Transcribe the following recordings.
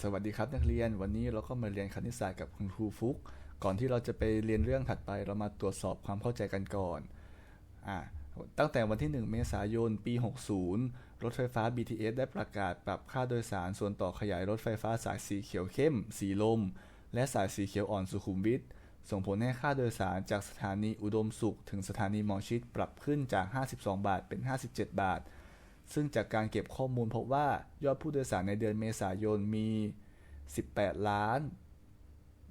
สวัสดีครับนักเรียนวันนี้เราก็มาเรียนคณิตศาสตร์กับคุณครูฟุก ก่อนที่เราจะไปเรียนเรื่องถัดไปเรามาตรวจสอบความเข้าใจกันก่อนอตั้งแต่วันที่ 1 เมษายน ปี 60 รถไฟฟ้า BTS ได้ประกาศปรับค่าโดยสารส่วนต่อขยายรถไฟฟ้าสายสีเขียวเข้ม สีลม และสายสีเขียวอ่อนสุขุมวิทส่งผลให้ค่าโดยสารจากสถานีอุดมสุข ถึงสถานีหมอชิดปรับขึ้นจาก 52 บาทเป็น 57 บาท ซึ่งจากการเก็บข้อมูลพบว่ายอดผู้โดยสารในเดือนเมษายนมี 18 ล้าน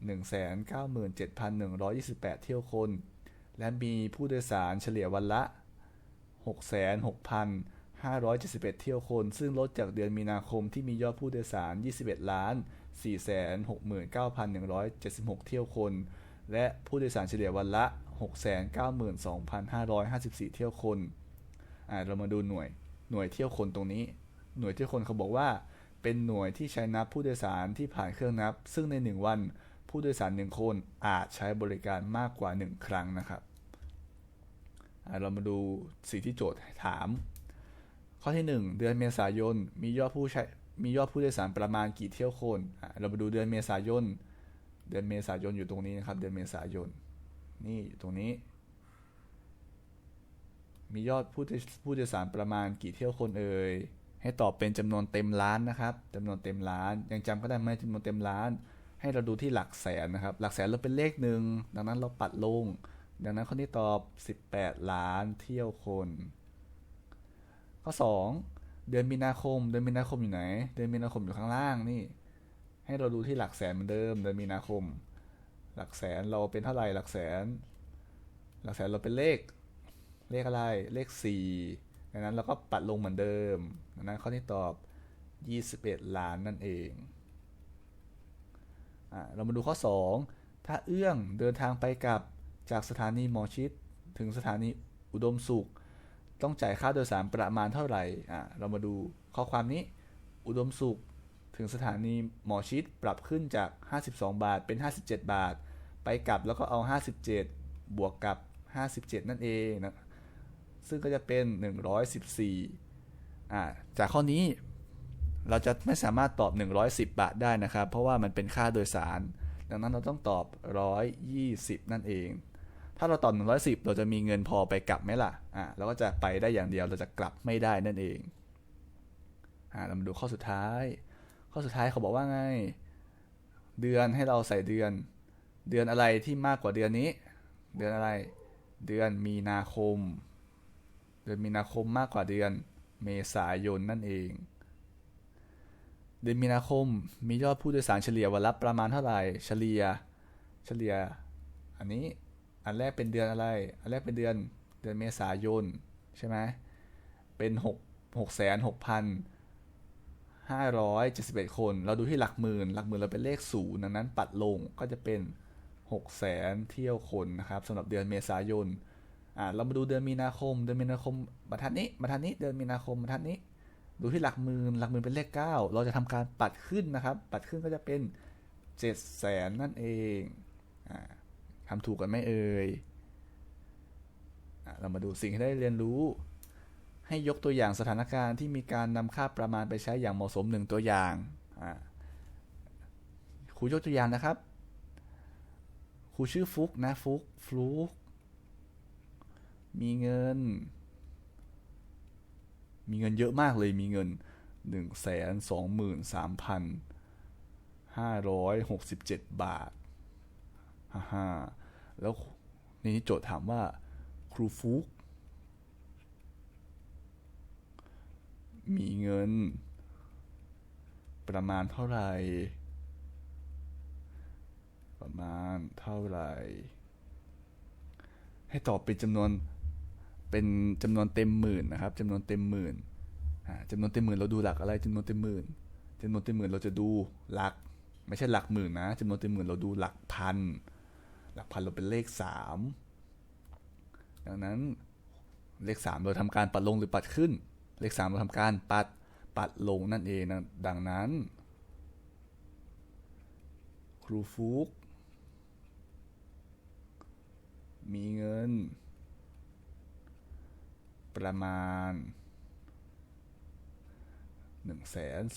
197,128 เที่ยวคน และมีผู้โดยสารเฉลี่ยวันละ 66,571 เที่ยวคน ซึ่งลดจากเดือนมีนาคมที่มียอดผู้โดยสาร 21 ล้าน 469,176 เที่ยวคน และผู้โดยสารเฉลี่ยวันละ 692,554 เที่ยวคน เรามาดูหน่วย หน่วยเที่ยวคนตรงนี้ หน่วยเที่ยวคนเขาบอกว่า เป็นหน่วยที่ใช้นับผู้โดยสารที่ผ่านเครื่องนับ ซึ่งใน 1 วันผู้โดยสารหนึ่งคนอาจใช้บริการมากกว่า 1 ครั้งนะครับเรามาดูสิ่งที่โจทย์ถาม ข้อที่ 1 เดือนเมษายนมียอดผู้ใช้มียอดผู้โดยสารประมาณกี่เที่ยวคน เรามาดูเดือนเมษายน เดือนเมษายนอยู่ตรงนี้นะครับ เดือนเมษายน นี่อยู่ตรงนี้ มียอดผู้ผู้โดยสารประมาณกี่เที่ยวคนเอ่ย ให้ตอบเป็นจำนวนเต็มล้านนะครับจำนวนเต็มล้าน ยังจำก็ได้ไหมจำนวนเต็มล้าน ให้เราดูที่หลักแสนนะครับ หลักแสนเราเป็นเลขหนึ่ง ดังนั้นเราปัดลง ดังนั้นข้อนี้ตอบ 18 ล้านเที่ยวคน ข้อ 2 เดือนมีนาคม เดือนมีนาคมอยู่ไหน เดือนมีนาคมอยู่ข้างล่างนี่ ให้เราดูที่หลักแสนเหมือนเดิม เดือนมีนาคม หลักแสนเราเป็นเท่าไหร่ หลักแสน หลักแสนเราเป็นเลข เลขอะไร เลข4ดังนั้นเราก็ปัดลงเหมือนเดิมดังนั้นข้อที่ตอบ 21 ล้านนั่นเองอเรามาดูข้อ 2 ถ้าเอื้องเดินทางไปกับจากสถานีหมอชิดถึงสถานีอุดมสุข ต้องจ่ายค่าโดยสารประมาณเท่าไหร่ เรามาดูข้อความนี้ อุดมสุขถึงสถานีหมอชิดปรับขึ้นจาก 52 บาทเป็น 57 บาท ไปกลับแล้วก็เอา 57 บวกกับ 57 นั่นเองนะ ซึ่งก็จะเป็น 114อ่าจากข้อนี้เราจะไม่สามารถตอบ 110 บาทได้นะครับ เพราะว่ามันเป็นค่าโดยสาร ดังนั้นเราต้องตอบ 120 นั่นเอง ถ้าเราตอบ 110 เราจะมีเงินพอไปกลับไหมล่ะอ่าเราก็จะไปได้อย่างเดียวเราจะกลับไม่ได้นั่นเองอ่าเรามาดูข้อสุดท้าย ข้อสุดท้ายเขาบอกว่าไง เดือนให้เราใส่เดือน เดือนอะไรที่มากกว่าเดือนนี้ เดือนอะไร เดือนมีนาคม ดือนมีนาคมมากกว่าเดือนเมษายนนั่นเอง เดือนมีนาคมมียอดผู้โดยสารเฉลี่ยวันละประมาณเท่าไหร่เฉลี่ย เฉลี่ย อันนี้อันแรกเป็นเดือนอะไร อันแรกเป็นเดือนเดือนเมษายนใช่ไหมเป็นหกหกแสนหกพันห้าร้อยเจ็ดสิบเอ็ดคน เราดูที่หลักหมื่น หลักหมื่นเราเป็นเลขศูนย์ดังนั้นปัดลงก็จะเป็นหกแสนเที่ยวคนนะครับสำหรับเดือนเมษายน อ่าเรามาดูเดือนมีนาคม เดือนมีนาคมบรรทัดนี้บรรทัดนี้เดือนมีนาคมบรรทัดนี้ ดูที่หลักหมื่นหลักหมื่นเป็นเลข 9 เราจะทำการปัดขึ้นนะครับ ปัดขึ้นก็จะเป็น7 0 0แสนนั่นเองอทำถูกกันไหมเอ่ยเรามาดูสิ่งที่ได้เรียนรู้ ให้ยกตัวอย่างสถานการณ์ที่มีการนำค่าประมาณไปใช้อย่างเหมาะสมหนึ่งตัวอย่างครูยกตัวอย่างนะครับครูชื่อฟุกนะฟุกฟลุก มีเงิน มีเงินเยอะมากเลยมีเงิน1 2 3 5 6 7บาทฮ่าแล้วนี่โจทย์ถามว่าครูฟุกมีเงิน ประมาณเท่าไหร่ ประมาณเท่าไหร่ ให้ตอบเป็นจำนวน เป็นจำนวนเต็มหมื่นนะครับจำนวนเต็มหมื่นจำนวนเต็มหมื่นเราดูหลักอะไรจำนวนเต็มหมื่นจำนวนเต็มหมื่นเราจะดูหลัก ไม่ใช่หลักหมื่นนะจำนวนเต็มหมื่นเราดูหลักพัน หลักพันเราเป็นเลขสามดังนั้นเลขสามเราทำการปัดลงหรือปัดขึ้น เลขสามเราทำการปัดปัดลงนั่นเองนะดังนั้น ครูฟุกมีเงิน ประมาณ1 2 0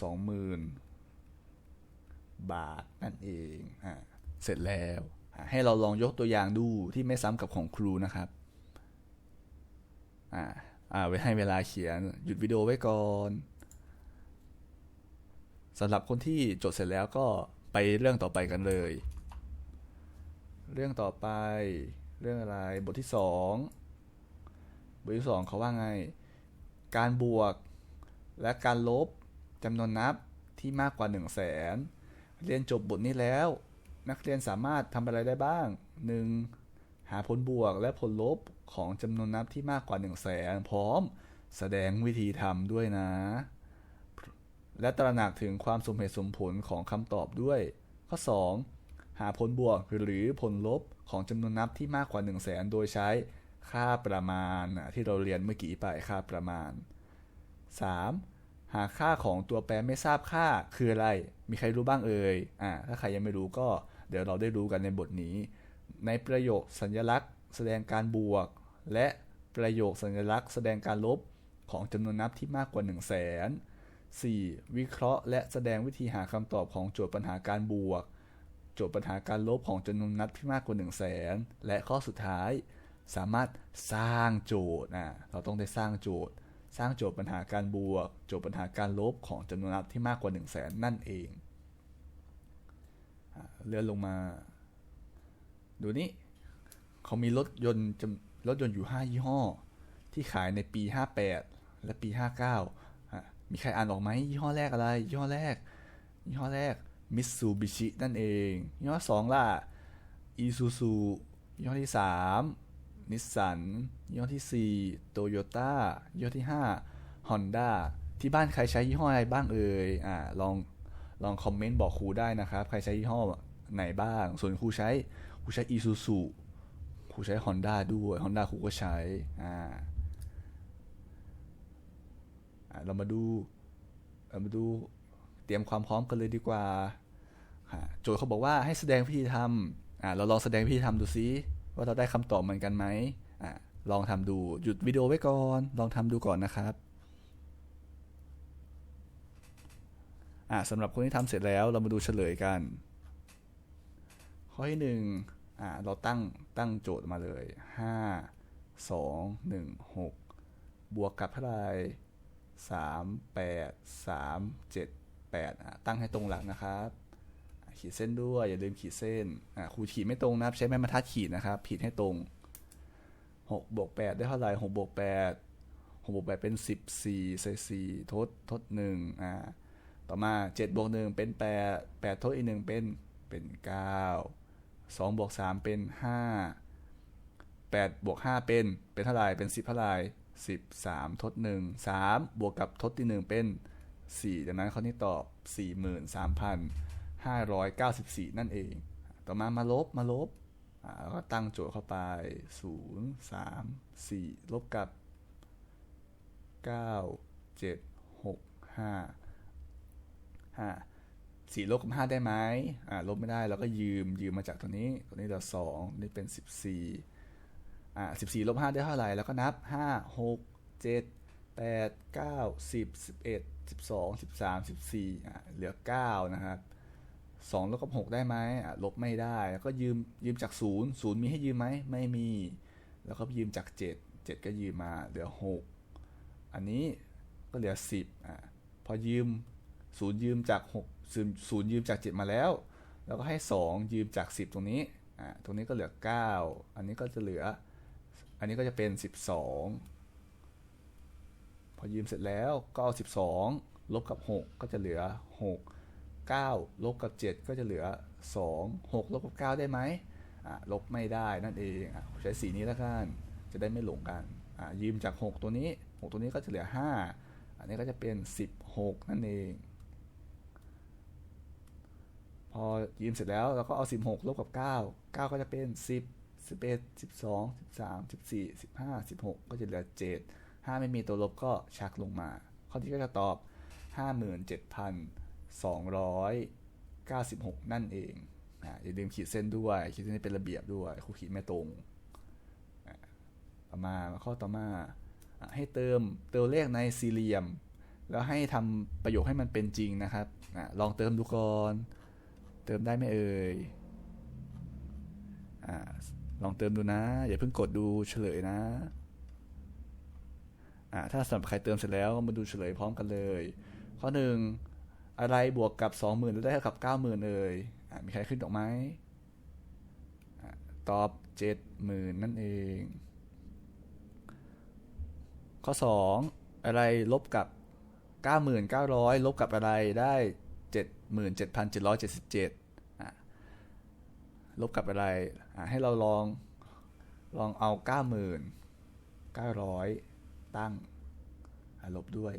0 0 0บาทนั่นเองอ่าเสร็จแล้ว ให้เราลองยกตัวอย่างดูที่ไม่ซ้ำกับของครูนะครับอ่าอ่าไว้ให้เวลาเขียนหยุดวิดีโอไว้ก่อนสำหรับคนที่จดเสร็จแล้วก็ไปเรื่องต่อไปกันเลย เรื่องต่อไป เรื่องอะไรบทที่สอง บทที่สองเขาว่าไง การบวก และการลบจำนวนนับที่มากกว่า 1 0 0 0 0แสนเรียนจบบทนี้แล้ว นักเรียนสามารถทำอะไรได้บ้าง 1. หาผลบวกและผลลบของจำนวนนับที่มากกว่า 1 0 0 0 0แสนพร้อมแสดงวิธีทำด้วยนะ และตระหนักถึงความสมเหตุสมผลของคำตอบด้วย ข้อ 2. หาผลบวกหรือผลลบของจำนวนนับที่มากกว่า 1 0 0 0 0แสนโดยใช้ ค่าประมาณที่เราเรียนเมื่อกี้ไปค่าประมาณ 3. หาค่าของตัวแปรไม่ทราบค่าคืออะไร มีใครรู้บ้างเอ่ยอ่าถ้าใครยังไม่รู้ก็เดี๋ยวเราได้รู้กันในบทนี้ ในประโยคสัญลักษณ์ แสดงการบวก และประโยคสัญลักษณ์ แสดงการลบของจำนวนนับที่มากกว่า 1 0 0 0 0แสน 4. วิเคราะห์และแสดงวิธีหาคำตอบของโจทย์ปัญหาการบวก โจทย์ปัญหาการลบของจำนวนนับที่มากกว่า 1 0 0 0 0แสนและข้อสุดท้าย สามารถสร้างโจทย์นะเราต้องได้สร้างโจทย์ สร้างโจทย์ปัญหาการบวก โจทย์ปัญหาการลบของจำนวนนับที่มากกว่า1 0 0 0 0แสนนั่นเองเลื่อนลงมา ดูนี่เขามีรถยนต์รถยนต์อยู่ 5 ยี่ห้อ ที่ขายในปี 58 และปี 59 มีใครอ่านออกไหมยี่ห้อแรกอะไร ยี่ห้อแรก ยี่ห้อแรกมิตซูบิชินั่นเอง ยี่ห้อสองล่ะอีซูซูยี่ห้อที่สาม นิสสันยี่ห้อที่สี่โตโยต้ายี่ห้อที่ห้าฮอนด้าที่บ้านใครใช้ยี่ห้ออะไรบ้างเอ่ยอ่าลองลองคอมเมนต์บอกครูได้นะครับ ใครใช้ยี่ห้อไหนบ้าง ส่วนครูใช้ครูใช้อีซูซูครูใช้ฮอนด้าด้วยฮอนด้าครูก็ใช้อ่าเรามาดูเรามาดูเตรียมความพร้อมกันเลยดีกว่า โจทย์เขาบอกว่าให้แสดงวิธีทำเราลองแสดงวิธีทำดูซิ ว่าเราได้คำตอบเหมือนกันไหมอะลองทำดูหยุดวิดีโอไว้ก่อน ลองทำดูก่อนนะครับอะสำหรับคนที่ทำเสร็จแล้วเรามาดูเฉลยกัน ข้อที่หนึ่งอะเราตั้งตั้งโจทย์มาเลยห้าสองหนึ่งหกบวกกับเท่าไหร่สามแปดสามเจ็ดแปดตั้งให้ตรงหลักนะครับ ขีดเส้นด้วยอย่าลืมขีดเส้นอะครูขีดไม่ตรงนะครับ ใช้ไม้บรรทัดขีดนะครับขีดให้ตรงหกบวกแปดได้เท่าไหร่หกบวกแปดหกบวกแปดเป็นสิบสี่ใส่สี่ทดทดหนึ่งอ่าต่อมาเจ็ดบวกหนึ่งเป็นแปดแปดทดอีกหนึ่งเป็นเป็นเก้าสองบวกสามเป็นห้าแปดบวกห้าเป็นเป็นเท่าไหร่เป็นสิบเท่าไหร่สิบสามทดหนึ่งสามบวกกับทดที่หนึ่งเป็นสี่ดังนั้นข้อนี้ตอบสี่ หมื่นสามพันห้าร้อยเก้าสิบสี่นั่นเอง ต่อมามาลบมาลบแล้วก็ตั้งโจทย์เข้าไปศูนย์สามสี่ลบกับเก้าเจ็ดหกห้าห้าสี่ลบกับห้าได้ไหมลบไม่ได้เราก็ยืมยืมมาจากตัวนี้ ตัวนี้เราสองนี่เป็นสิบสี่อ่าสิบสี่ลบห้าได้เท่าไหร่ แล้วก็นับห้าหกเจ็ดแปดเก้าสิบสิบเอ็ดสิบสองสิบสามสิบสี่าเหลือเก้านะครับ สองลบกับหกได้ไหมลบไม่ได้ แล้วก็ยืมยืมจากศูนย์ศูนย์มีให้ยืมไหมไม่มี แล้วก็ยืมจากเจ็ดเจ็ดก็ยืมมาเหลือหกอันนี้ก็เหลือสิบอ่าพอยืมศูนย์ยืมจากหกศูนย์ยืมจากเจ็ดมาแล้ว แล้วก็ให้สองยืมจากสิบตรงนี้อ่าตรงนี้ก็เหลือเก้าอันนี้ก็จะเหลือ อันนี้ก็จะเป็นสิบสองพอยืมเสร็จแล้วก็เอาสิบสองลบกับหกก็จะเหลือห กเก้าลบกับเจ็ดก็จะเหลือสองหกลบกับเก้าได้ไหมลบไม่ได้นั่นเองอใช้สีนี้แล้วกัน จะได้ไม่หลงกันยืมจากหกตัวนี้หกตัวนี้ก็จะเหลือห้าอันนี้ก็จะเป็นสิบหกนั่นเอง พอยืมเสร็จแล้วเราก็เอา 16 ลบกับ 9 9 ก็จะเป็น 10 11 12 13 14 15 16 ก็จะเหลือ 7 5 ไม่มีตัวลบก็ชักลงมา ข้อที่ก็จะตอบ 296 นั่นเองอะอย่าลืมขีดเส้นด้วย ขีดเส้นให้เป็นระเบียบด้วยครูขีดไม่ตรงอะต่อมาข้อต่อมาให้เติมตัวเลขในสี่เหลี่ยม แล้วให้ทำประโยคให้มันเป็นจริงนะครับอะลองเติมดูก่อน เติมได้ไหมเอ่ยอลองเติมดูนะ อย่าเพิ่งกดดูเฉลยนะถ้าสำหรับใครเติมเสร็จแล้วมาดูเฉลยพร้อมกันเลย ข้อหนึ่ง อะไรบวกกับ20,000แล้วได้เท่ากับ90,000เอ่ยอ่ามีใครขึ้นดอกไหมอ่าตอบ70,000นั่นเอง ข้อ2อะไรลบกับ9,900ลบกับอะไรได้77,777อะลบกับอะไระให้เราลองลองเอา9,900ตั้งอะลบด้วย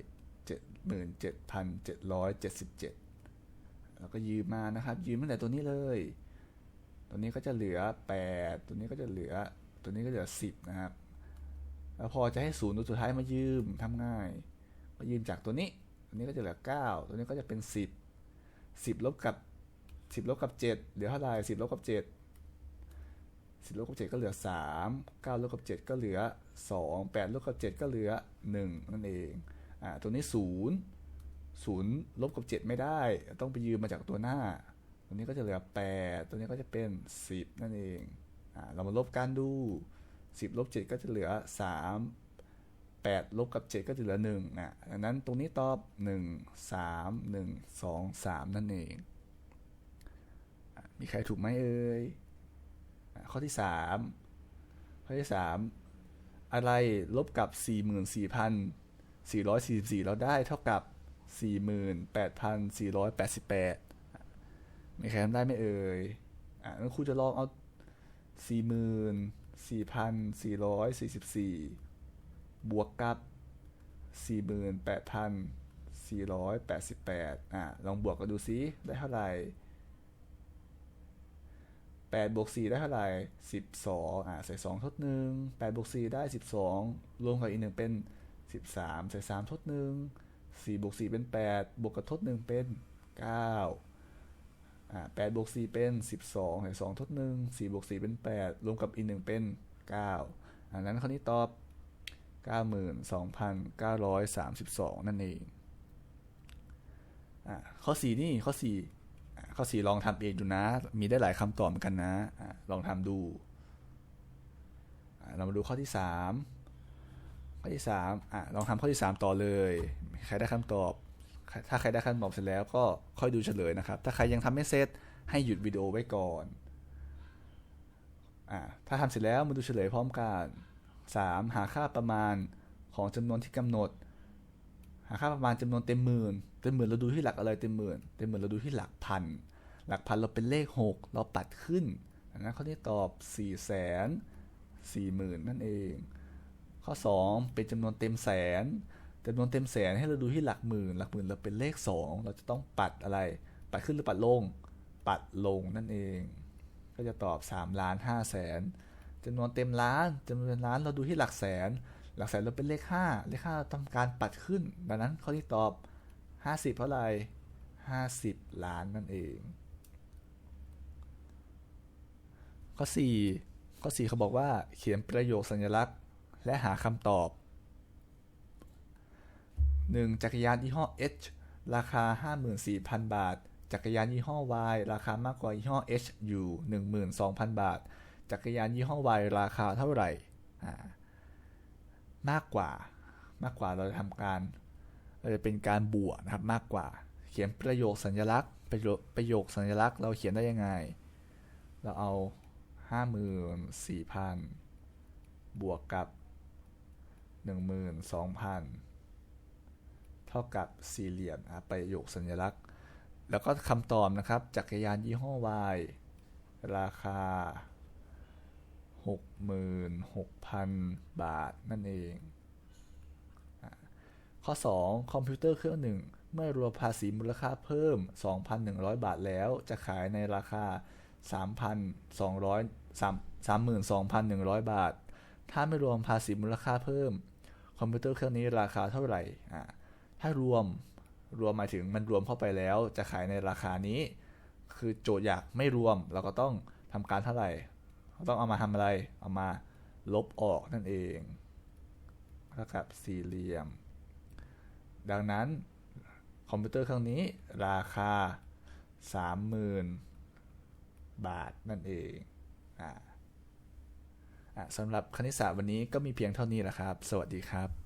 77,777 แล้วก็ยืมมานะครับ ยืมตั้งแต่ตัวนี้เลย ตัวนี้ก็จะเหลือ 8 ตัวนี้ก็จะเหลือ ตัวนี้ก็เหลือ 10 นะครับ แล้วพอจะให้ศูนย์ตัวสุดท้ายมายืมทำง่ายมายืมจากตัวนี้ ตัวนี้ก็จะเหลือ 9 ตัวนี้ก็จะเป็น 10 10ลบกับ10ลบกับ 7 เหลือเท่าไหร่10ลบกับ7 10ลบกับ7ก็เหลือ3 9ลบกับ7ก็เหลือ2 8ลบกับ7ก็เหลือ1นั่นเอง อ่าตัวนี้0 0ลบกับ 7 ไม่ได้ ต้องไปยืมมาจากตัวหน้า ตัวนี้ก็จะเหลือ 8 ตัวนี้ก็จะเป็น 10 นั่นเองอ่าเรามาลบกันดู 10ลบ7ก็จะเหลือ 3 8ลบกับ 7 ก็จะเหลือ1อะดังนั้นตรงนี้ตอบ 1 3 1 2 3 นั่นเองอะมีใครถูกไหมเอ่ยอข้อที่ 3 ข้อที่ 3 อะไรลบกับ 444 เราได้เท่ากับ 48,488มีใครทำได้ไหมเอ่ย อะงั้นครูจะลองเอา 44,444 บวกกับ 48,488 อะ ลองบวกกันดูซิ ได้เท่าไหร่8บวก4ได้เท่าไหร่12 อะใส่2ทด1 8บวก4ได้ 12 รวมกับอีก1เป็น 13 ใส่ 3 ทด 1 4บวก4เป็น 8 บวกกับทด 1 เป็น 9อ่า8บวก4เป็น 12ใส่2ทด 1 4บวก4เป็น 8 รวมกับอีก 1 เป็น 9อันนั้นข้อนี้ตอบ 92,932 นั่นเองอ่าข้อ 4 นี่ข้อ 4 ข้อ 4 ลองทำเองดูนะ มีได้หลายคำตอบเหมือนกันนะอะลองทำดูเรามาดูข้อที่ 3 ข้อที่3อะลองทำข้อที่3ต่อเลย ใครได้คำตอบ ถ้าใครได้คำตอบเสร็จแล้วก็ค่อยดูเฉลยนะครับ ถ้าใครยังทำไม่เสร็จให้หยุดวิดีโอไว้ก่อนอะถ้าทำเสร็จแล้วมาดูเฉลยพร้อมกัน 3. หาค่าประมาณของจำนวนที่กำหนด หาค่าประมาณจำนวนเต็มหมื่นเต็มหมื่นเราดูที่หลักอะไรเต็มหมื่นเต็มหมื่นเราดูที่หลักพัน หลักพันเราเป็นเลข 6 เราปัดขึ้นดังนั้นข้อที่ตอบ4 4 0 0 0 0นั่นเอง ข้อ 2 เป็นจำนวนเต็มแสนจำนวนเต็มแสนให้เราดูที่หลักหมื่น หลักหมื่นเราเป็นเลข 2 เราจะต้องปัดอะไร ปัดขึ้นหรือปัดลง ปัดลงนั่นเอง ก็จะตอบ3ล้าน5แสนจำนวนเต็มล้านจำนวนล้านเราดูที่หลักแสน หลักแสนเราเป็นเลข 5 เลข5ทำการปัดขึ้น ดังนั้นข้อที่ตอบ 50 เท่าไหร่50 ล้านนั่นเอง ข้อ 4 ข้อ 4 เขาบอกว่าเขียนประโยคสัญลักษณ์ และหาคำตอบ 1. จักรยานยี่ห้อ H ราคา 54,000 บาท จักรยานยี่ห้อ Y ราคามากกว่ายี่ห้อ H อยู่ 12,000 บาท จักรยานยี่ห้อ Y ราคาเท่าไหร่ มากกว่า มากกว่าเราจะทำการเราจะเป็นการบวกนะครับมากกว่า เขียนประโยคสัญลักษณ์ ประโยคประโยคสัญลักษณ์เราเขียนได้ยังไง เราเอา 54,000 บวกกับ 12,000 เท่ากับสี่เหลี่ยมประโยคสัญลักษณ์ แล้วก็คำตอบนะครับ จักรยานยี่ห้อ Y ราคา 66,000 บาทนั่นเอง ข้อ 2 คอมพิวเตอร์เครื่องหนึ่งเมื่อรวมภาษีมูลค่าเพิ่ม 2,100 บาทแล้ว จะขายในราคา 3,200 32,100 บาท ถ้าไม่รวมภาษีมูลค่าเพิ่ม อมพิวเตอร์เครื่องนี้ราคาเท่าไหร่อ่าถ้ารวมรวมหมายถึงมันรวมเข้าไปแล้ว จะขายในราคานี้ คือโจทย์อยากไม่รวมเราก็ต้องทำการเท่าไหร่ต้องเอามาทำอะไร เอามาลบออกนั่นเองเท่ากับสี่เหลี่ยม ดังนั้นคอมพิวเตอร์เครื่องนี้ราคาบาทนั่นเองอ่าอะ สำหรับคณิตศาสตร์วันนี้ก็มีเพียงเท่านี้แหละครับ สวัสดีครับ